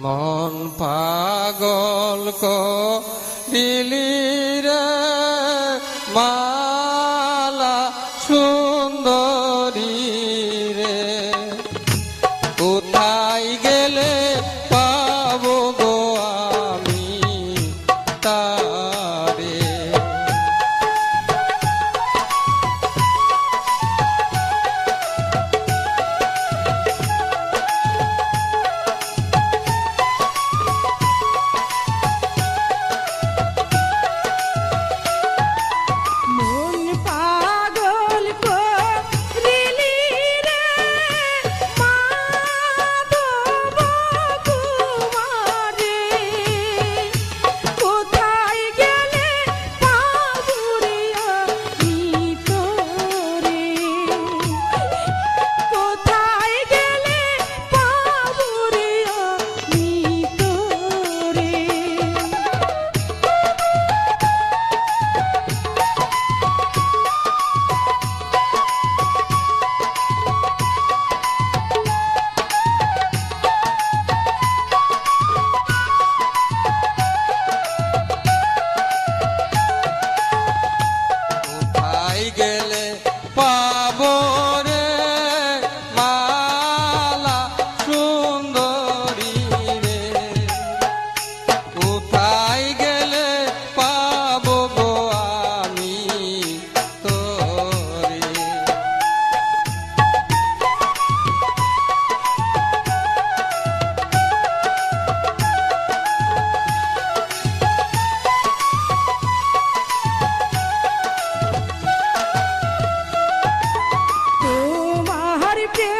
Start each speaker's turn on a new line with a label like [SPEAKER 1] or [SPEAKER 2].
[SPEAKER 1] মন পাগল
[SPEAKER 2] কো বিলি রে মা পাবো baby.